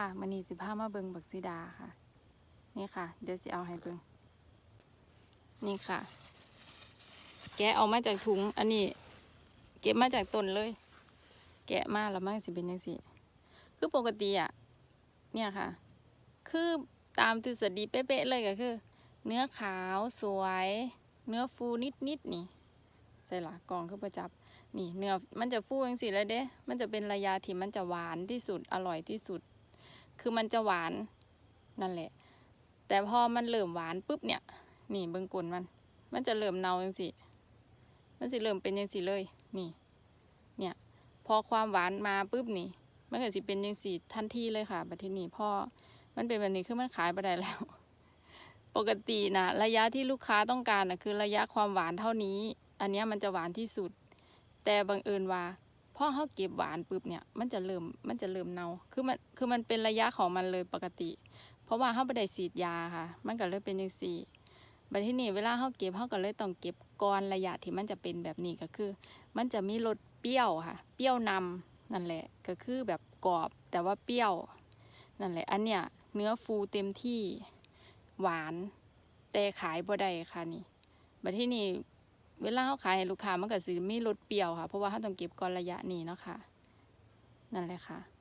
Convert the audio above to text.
ค่ะมันนี่สิพามาเบิงบักซีดาค่ะ นี่ค่ะ เดี๋ยวสิเอาให้เบิงนี่ค่ะ แกะเอามาจากถุง อันนี้ เก็บมาจากต้นเลย แกะมาแล้วมันสิเป็นยังสิคือปกติอะเนี่ยค่ะ คือตามทฤษฎีเป๊ะๆเลยก็คือ เนื้อขาวสวย เนื้อฟูนิดๆนี่ใส่หละกล่องคือประจับ นี่เนื้อมันจะฟูจังสิเลยเด้ มันจะเป็นระยะที่มันจะหวานที่สุดอร่อยที่สุด คือมันจะหวานนั่นแหละ แต่พอมันเริ่มหวานปุ๊บเนี่ย นี่เบิ่งกลนมัน มันจะเริ่มเนาจังสิมันสิเริ่มเป็นจังสิเลย นี่ เนี่ย พอความหวานมาปุ๊บนี่ มันก็สิเป็นจังสิทันทีเลยค่ะบัดทีนี้พอมันเป็นแบบนี้คือมันขายไปได้แล้ว ปกตินะระยะที่ลูกค้าต้องการนะคือระยะความหวานเท่านี้ อันนี้มันจะหวานที่สุด แต่บังเอิญว่า พอเขาเก็บหวานปุ๊บเนี่ยมันจะเริ่มมันจะเริ่มเนาคือมันคือมันเป็นระยะของมันเลยปกติ เพราะว่าเขาไม่ได้ฉีดยาค่ะ มันก็เลยเป็นอย่างสี่บัดที่นี่เวลาเขาเก็บเขาก็เลยต้องเก็บก่อนระยะที่มันจะเป็นแบบนี้ก็คือ มันจะมีรสเปรี้ยวค่ะ เปรี้ยวนำนั่นแหละก็คือแบบกรอบแต่ว่าเปรี้ยวนั่นแหละ อันเนี้ยเนื้อฟูเต็มที่หวานแต่ขายบ่ได้ค่ะนี่บัดที่นี่ เวลาเขาขายให้ลูกค้ามันก็สิมีรสเปรี้ยวค่ะ เพราะว่าเขาต้องเก็บก่อนระยะนี้เนาะค่ะ นั่นแหละค่ะ